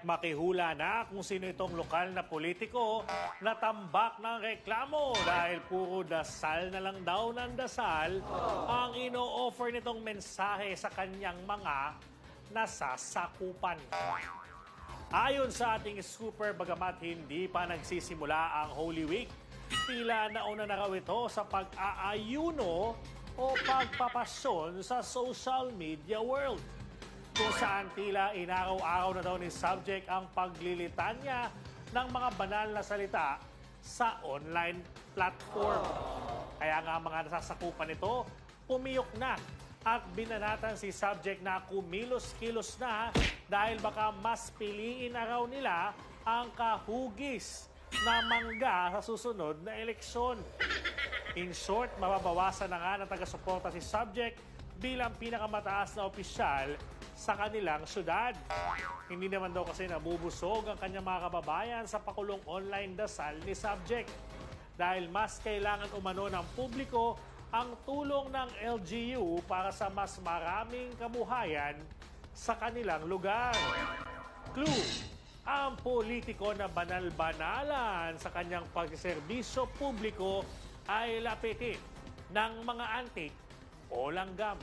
Kaya't makihula na kung sino itong lokal na politiko na tambak ng reklamo dahil puro dasal na lang daw ng dasal ang ino-offer nitong mensahe sa kanyang mga nasasakupan. Ayon sa ating scooper, bagamat hindi pa nagsisimula ang Holy Week, tila nauna na raw ito sa pag-aayuno o pagpapasyon sa social media world. Kung saan tila inaraw-araw na daw ni subject ang paglilitanya ng mga banal na salita sa online platform. Kaya nga mga nasasakupan nito, pumiyok na at binanatan si subject na kumilos-kilos na dahil baka mas piliin na raw nila ang kahugis na mangga sa susunod na eleksyon. In short, mababawasan na nga ng taga-suporta si subject bilang pinakamataas na opisyal sa kanilang syudad. Hindi naman daw kasi nabubusog ang kanyang mga kababayan sa pakulong online dasal ni subject dahil mas kailangan umano ng publiko ang tulong ng LGU para sa mas maraming kabuhayan sa kanilang lugar. Clue, ang politiko na banal-banalan sa kanyang pagserbisyo publiko ay lapitin ng mga antik o langgam.